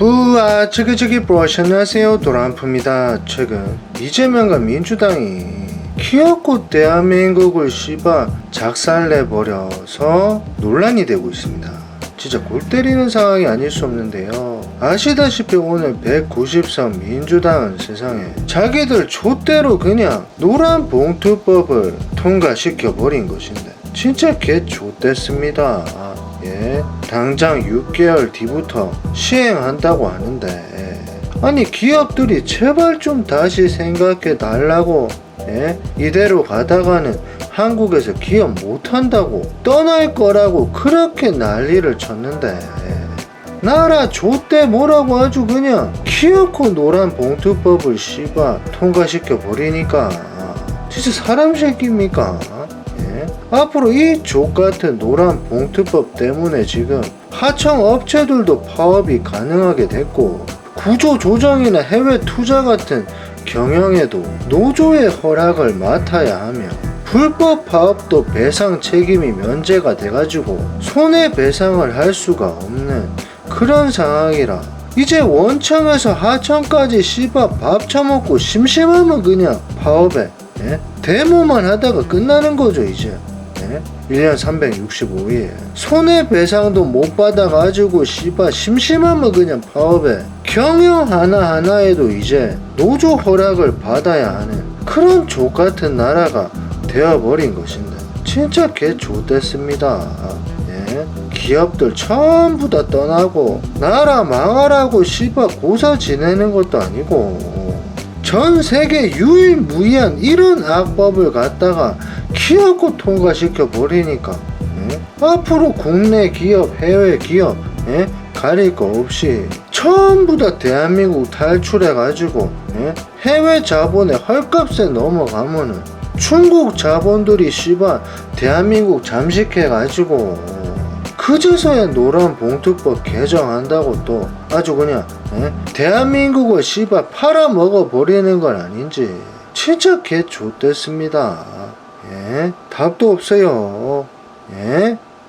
부아 저기 저기 보시 안녕하세요? 도란프입니다. 최근 이재명과 민주당이 키웠고 대한민국을 씨바 작살내버려서 논란이 되고 있습니다. 진짜 골 때리는 상황이 아닐 수 없는데요. 아시다시피 오늘 190선 민주당은 세상에 자기들 좆대로 그냥 노란 봉투법을 통과시켜 버린 것인데 진짜 개 좆됐습니다 예 당장 6개월 뒤부터 시행한다고 하는데 아니 기업들이 제발 좀 다시 생각해 달라고 예? 이대로 가다가는 한국에서 기업 못한다고 떠날 거라고 그렇게 난리를 쳤는데 나라 좆대 뭐라고 아주 그냥 키놓고 노란 봉투법을 씨바 통과시켜 버리니까 진짜 사람 새끼입니까? 예? 앞으로 이 족같은 노란 봉투법 때문에 지금 하청 업체들도 파업이 가능하게 됐고 구조 조정이나 해외 투자 같은 경영에도 노조의 허락을 맡아야 하며 불법 파업도 배상 책임이 면제가 돼가지고 손해배상을 할 수가 없는 그런 상황이라 이제 원청에서 하청까지 씨밥 밥 처먹고 심심하면 그냥 파업에 예? 데모만 하다가 끝나는 거죠 이제 예? 1년 365일. 손해배상도 못 받아가지고 씨발 심심하면 그냥 파업에 경영 하나하나에도 이제 노조 허락을 받아야 하는 그런 족같은 나라가 되어버린 것인데 진짜 개 좆됐습니다. 예? 기업들 전부 다 떠나고 나라 망하라고 씨발 고사 지내는 것도 아니고 전 세계 유일무이한 이런 악법을 갖다가 키워고 통과시켜 버리니까 예? 앞으로 국내 기업, 해외 기업 예? 가릴 거 없이 전부 다 대한민국 탈출해 가지고 예? 해외 자본의 헐값에 넘어가면은 중국 자본들이 씨발 대한민국 잠식해 가지고 그제서야 노란 봉투법 개정한다고 또 아주 그냥 예? 대한민국을 씨발 팔아먹어 버리는 건 아닌지 진짜 개 좆됐습니다 예? 답도 없어요 예?